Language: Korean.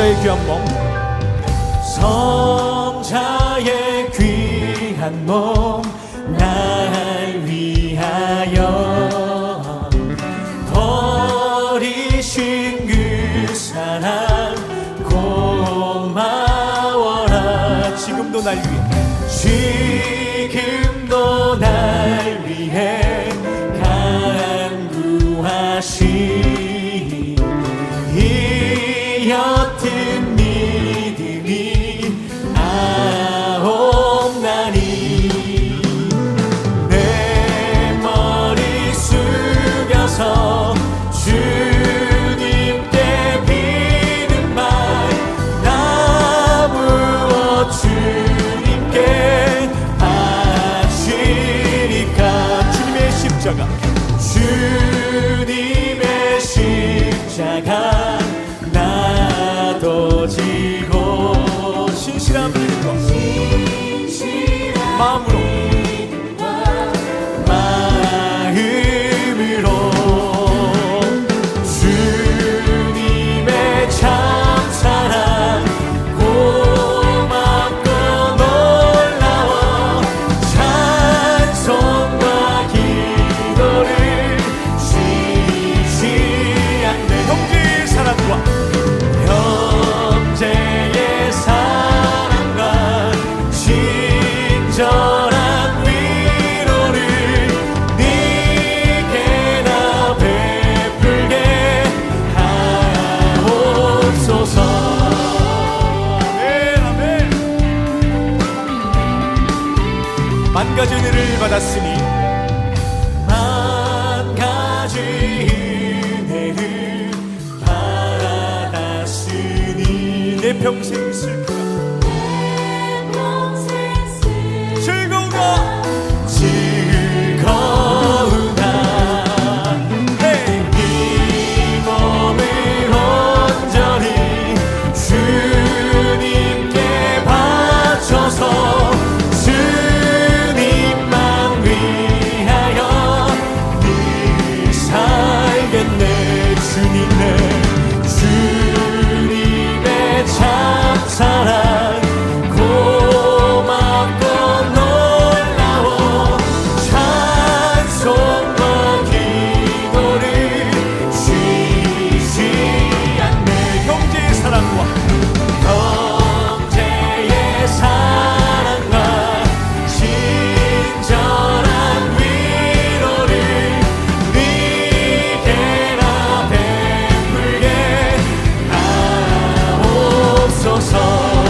성자의 귀한 몸. 성자의 귀한 몸 날 위하여 버리신 그 사랑 고마워라. 지금도 날 위해. 지금도 날 위해 십자가. 주님의 십자가 나도 지고 신실한 믿음과 마음으로 마음으로 만 가지 은혜를 받았으니 만 가지 은혜를 받았으니 내 평생 있을 さら 주옵소서